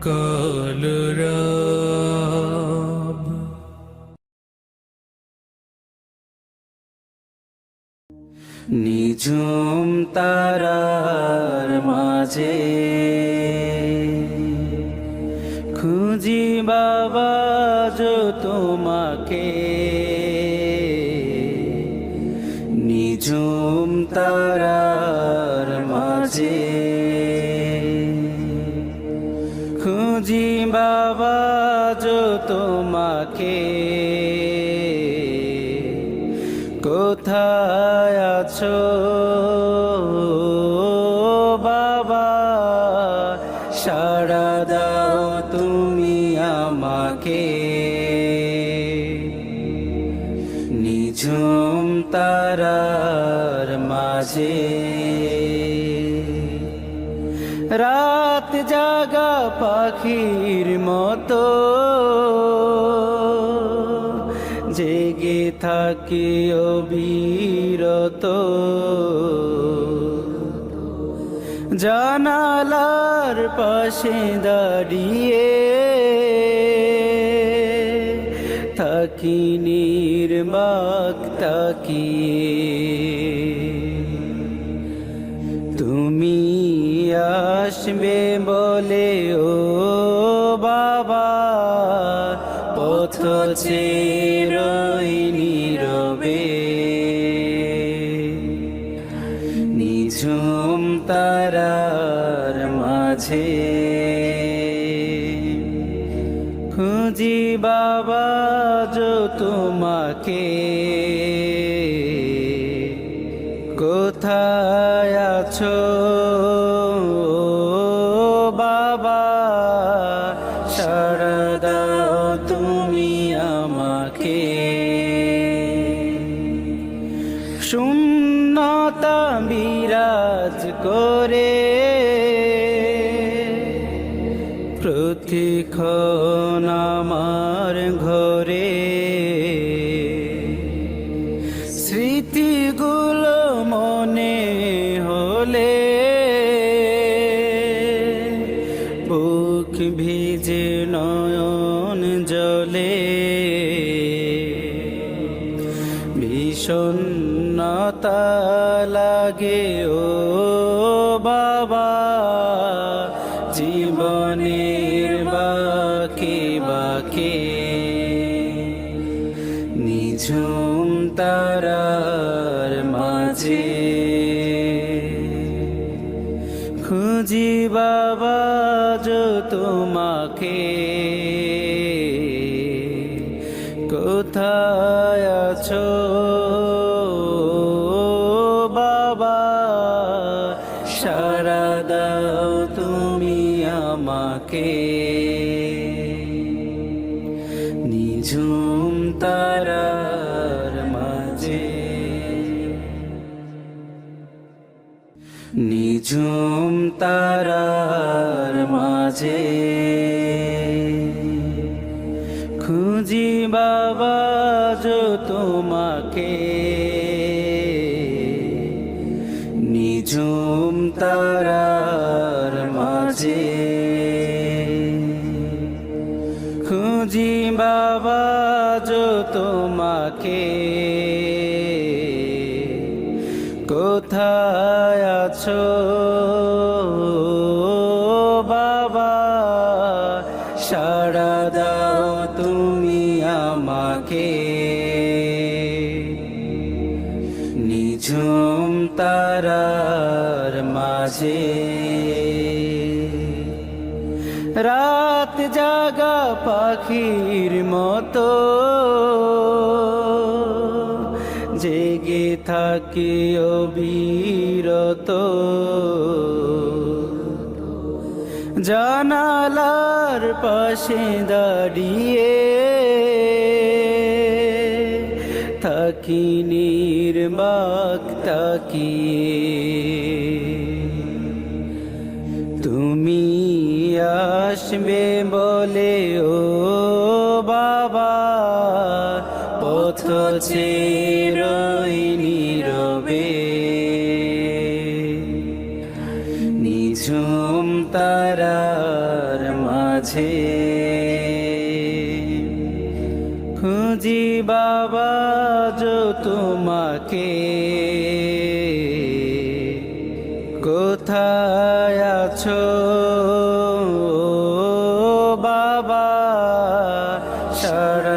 কালরাব নিঝুম তারার মাঝে খুঁজি বাবা তোমাকে। নিঝুম তারার মাঝে খুঁজি বাবা যো তোমাকে। কোথায় আছো? বাবা তুমি আমাকে। নিঝুম মাঝে রাত জাগা পাখির মতো। জেগে থাকি অবিরত। জানালার পাশে দাঁড়িয়ে থাকি নির্বাক তাকিয়ে। আসবে বলে, ও বাবা, পথ চেরই নীরবে। নিঝুম তারার মাঝে খুঁজি বাবা যো তোমাকে। কোথায় আছো বাবা দাও তুমি আমাকে। শূন্যতা বিরাজ করে প্রতিক্ষণ আমার ভিজে নয়ন জলে। বিষণ্ণতা লাগে, ও বাবা, জীবনের বাকে বাকে। নিঝুম তারার মাঝে। খুঁজি বাবা কোথায় আছো? বাবা সারা দাও তুমি আমাকে। নিঝুম তারার মাঝে। নিঝুম তারার মাঝে। খুঁজি বাবা তোমাকে। নিঝুম তারার মাঝে। খুঁজি বাবা তোমাকে। কোথায় আছো? আমাকে নিঝুম তারার মাঝে। রাত জাগা পাখির মতো। জেগে থাকে অবিরত। জানালার পাশে দাঁড়িয়ে থাকি নির্বাক তাকিয়ে। তুমি আসবে বলে, ও বাবা, পথ চেরই নীরবে। নিঝুম তারার মাঝে খুঁজি বাবা তোমাকে। কোথায় আছো বাবা? সারা